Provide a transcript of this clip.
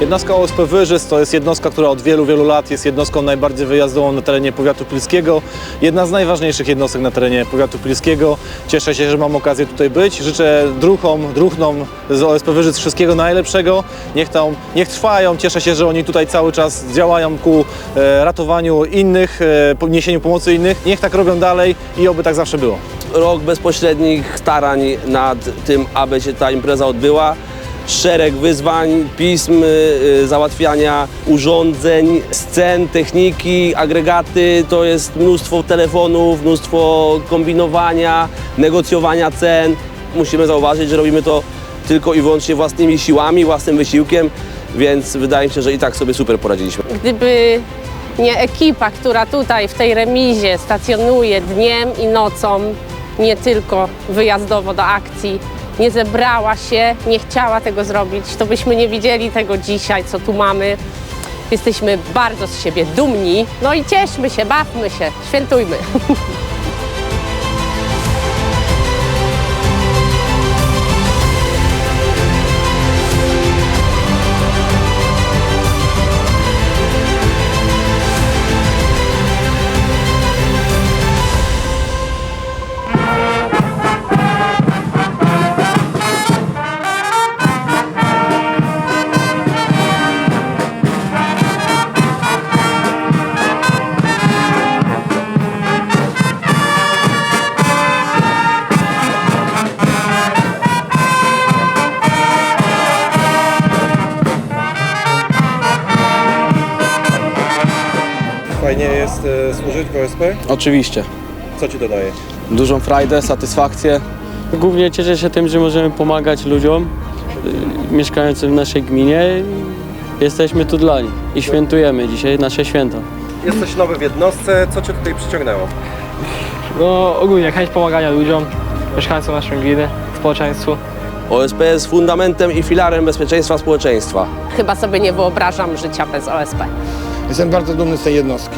Jednostka OSP Wyżyc to jest jednostka, która od wielu, wielu lat jest jednostką najbardziej wyjazdową na terenie powiatu pilskiego. Jedna z najważniejszych jednostek na terenie powiatu pilskiego. Cieszę się, że mam okazję tutaj być. Życzę druhom, druhnom z OSP Wyżyc wszystkiego najlepszego. Niech, tam, niech trwają. Cieszę się, że oni tutaj cały czas działają ku e, ratowaniu innych, e, niesieniu pomocy innych. Niech tak robią dalej i oby tak zawsze było. rok bezpośrednich starań nad tym, aby się ta impreza odbyła. Szereg wyzwań, pism, y, załatwiania urządzeń, scen, techniki, agregaty. To jest mnóstwo telefonów, mnóstwo kombinowania, negocjowania cen. Musimy zauważyć, że robimy to tylko i wyłącznie własnymi siłami, własnym wysiłkiem, więc wydaje mi się, że i tak sobie super poradziliśmy. Gdyby nie ekipa, która tutaj w tej remizie stacjonuje dniem i nocą, nie tylko wyjazdowo do akcji, nie zebrała się, nie chciała tego zrobić, to byśmy nie widzieli tego dzisiaj, co tu mamy. Jesteśmy bardzo z siebie dumni. No i cieszmy się, bawmy się, świętujmy. Fajnie jest e, służyć w OSP? Oczywiście. Co Ci dodaje? Dużą frajdę, satysfakcję. Głównie cieszę się tym, że możemy pomagać ludziom y, mieszkającym w naszej gminie. i Jesteśmy tu dla nich i świętujemy dzisiaj nasze święta. Jesteś nowy w jednostce, co Cię tutaj przyciągnęło? No ogólnie chęć pomagania ludziom, mieszkańcom naszej gminy, społeczeństwu. OSP jest fundamentem i filarem bezpieczeństwa społeczeństwa. Chyba sobie nie wyobrażam życia bez OSP. Jestem bardzo dumny z tej jednostki.